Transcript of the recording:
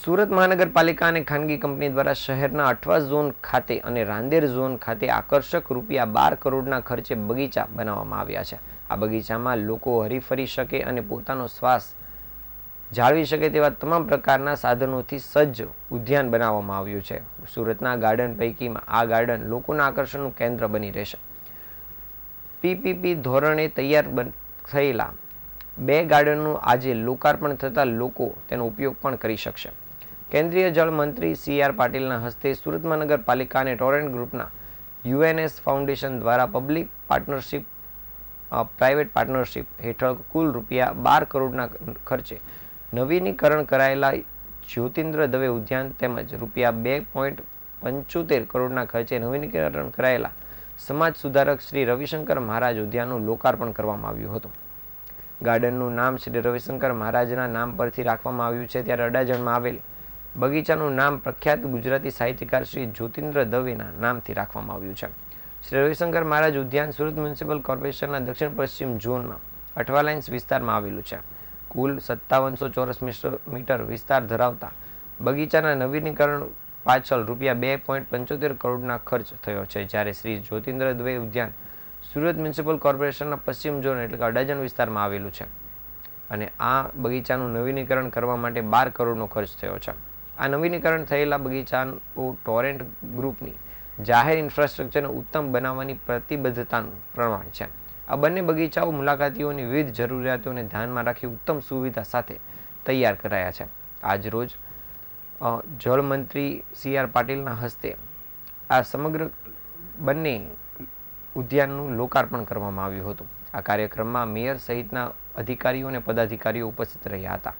સુરત મહાનગરપાલિકા અને ખાનગી કંપની દ્વારા શહેરના અઠવા ઝોન ખાતે અને રાંદેર ઝોન ખાતે આકર્ષક રૂપિયા બાર કરોડના ખર્ચે બગીચા બનાવવામાં આવ્યા છે. આ બગીચામાં લોકો હરીફરી શકે અને પોતાનો શ્વાસ જાળવી શકે તેવા તમામ પ્રકારના સાધનોથી સજ્જ ઉદ્યાન બનાવવામાં આવ્યું છે. સુરતના ગાર્ડન પૈકીમાં આ ગાર્ડન લોકોના આકર્ષણનું કેન્દ્ર બની રહેશે. પીપીપી ધોરણે તૈયાર થયેલા બે ગાર્ડનનું આજે લોકાર્પણ થતાં લોકો તેનો ઉપયોગ પણ કરી શકશે. કેન્દ્રીય જળ મંત્રી સી આર પાટીલના હસ્તે સુરત મહાનગરપાલિકા અને ટોરેન્ટ ગ્રુપના યુએનએસ ફાઉન્ડેશન દ્વારા પબ્લિક પાર્ટનરશિપ પ્રાઇવેટ પાર્ટનરશિપ હેઠળ કુલ રૂપિયા બાર કરોડના ખર્ચે નવીનીકરણ કરાયેલા જ્યોતિન્દ્ર દવે ઉદ્યાન તેમજ રૂપિયા બે પોઈન્ટ પંચોતેર કરોડના ખર્ચે નવીનીકરણ કરાયેલા સમાજ સુધારક શ્રી રવિશંકર મહારાજ ઉદ્યાનનું લોકાર્પણ કરવામાં આવ્યું હતું. ગાર્ડનનું નામ શ્રી રવિશંકર મહારાજના નામ પરથી રાખવામાં આવ્યું છે, ત્યારે અડાજણમાં આવેલ બગીચાનું નામ પ્રખ્યાત ગુજરાતી સાહિત્યકાર શ્રી જ્યોતિન્દ્ર દવેના નામથી રાખવામાં આવ્યું છે. શ્રી રવિશંકર મહારાજ ઉદ્યાન સુરત મ્યુનિસિપલ કોર્પોરેશનના દક્ષિણ પશ્ચિમ ઝોનમાં અઠવા લાઇન્સ વિસ્તારમાં આવેલું છે. કુલ સત્તાવનસો ચોરસ મીટર- વિસ્તાર ધરાવતા બગીચાના નવીનીકરણ પાછળ રૂપિયા બે પોઈન્ટ પંચોતેર કરોડના ખર્ચ થયો છે, જ્યારે શ્રી જ્યોતિન્દ્ર દવે ઉદ્યાન સુરત મ્યુનિસિપલ કોર્પોરેશનના પશ્ચિમ ઝોન એટલે કે અડાજણ વિસ્તારમાં આવેલું છે. અને આ બગીચાનું નવીનીકરણ કરવા માટે બાર કરોડનો ખર્ચ થયો છે. આ નવીનીકરણ થયેલા બગીચાનું ટોરેન્ટ ગ્રુપની જાહેર ઇન્ફ્રાસ્ટ્રક્ચરને ઉત્તમ બનાવવાની પ્રતિબદ્ધતાનું પ્રમાણ છે. આ બંને બગીચાઓ મુલાકાતીઓની વિવિધ જરૂરિયાતોને ધ્યાનમાં રાખી ઉત્તમ સુવિધા સાથે તૈયાર કરાયા છે. આજ રોજ અ, જળમંત્રી સી આર પાટીલના હસ્તે આ સમગ્ર બંને ઉદ્યાનનું લોકાર્પણ કરવામાં આવ્યું હતું. આ કાર્યક્રમમાં મેયર સહિતના અધિકારીઓ અને પદાધિકારીઓ ઉપસ્થિત રહ્યા હતા.